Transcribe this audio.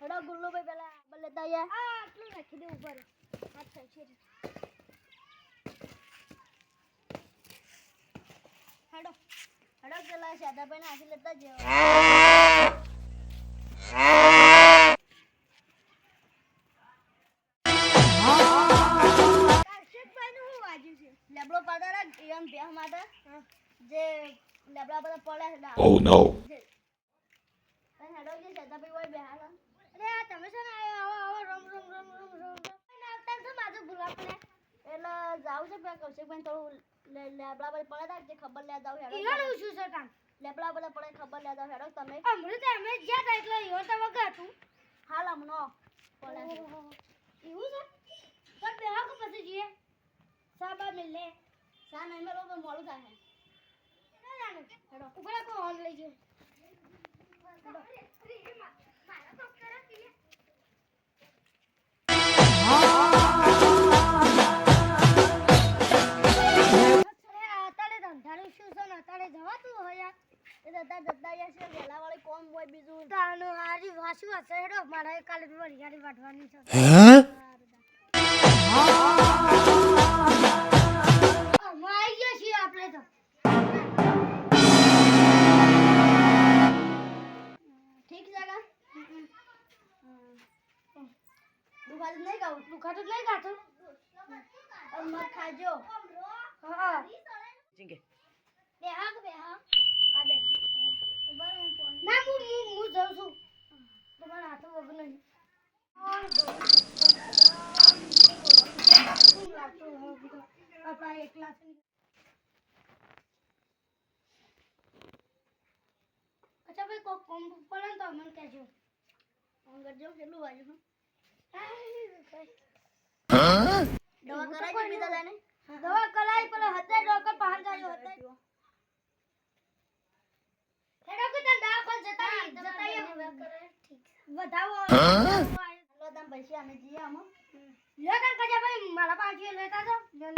હેડો ગુલ્લુ ભાઈ પેલા આંબા લેતા આયા આ આટલું નાખી દે ઉપર હાથ થાય છે હેડો. હેડો પેલા શાદાભાઈ ને હાથી લેતા જેવા લેબડો પાડો એમ ભેહ માતા જે લેબડા બધા પડે છે ડાળ. Oh હેડો જે શાદાભાઈ હોય બેહાડો. છો પડે એટલે જાવ છે પેલા કૌશિકભાઈ થોડું લે- લેબડા બધા પડે જે ખબર લે જાવ હેડો. ઈવાનું શું સર કામ? લેબડા બધા પડે ખબર લે જાવ હેડો તમે. અમૃત અમે જ્યાં તા એટલે ઈવન તો વગર હતું. હાલ અમનો પડે એવું છે? સર બે કે પછી જઈએ. સાબા મિલે સા નહીં પણ મોડું થાય. હેડો. ઉપર કો ઓન લઈ જાય એ જતા જતા યાર છે વહેલા વાળી કોમ હોય બીજું? તાનું હારી વાસુ હશે હેડો મારે કાલે બી વરિયાળી વાટવાની છે? અમે આવી ગયા છીએ આપણે તો? ઠીક જગા દુખાતું નહીં ખાવું દુખાતું નહીં ખાતું મત ખાજો. હા. આ બે ઊભા રહો, હું ફોન ના હું હું હું જાઉં છું. તમારા હાથો વગર નહીં. આપણા એકલા અચ્છા ભાઈ કોક કોમ પડે તો અમને કહેજો. ફોન કરજો કેટલું વાગ્યું દવા કરાવી દીધા તને દવા કરાવી પણ હતે ડોક્ટર પાસે જાયો હતે હેડો કે તને દવાખાને જતા રહી- જતા રહી વધાવો. હાલો તમે પૈસા અમે જઈએ આમાં. લે કાન કજા ભાઈ મારા પાસે લેતા આવજો.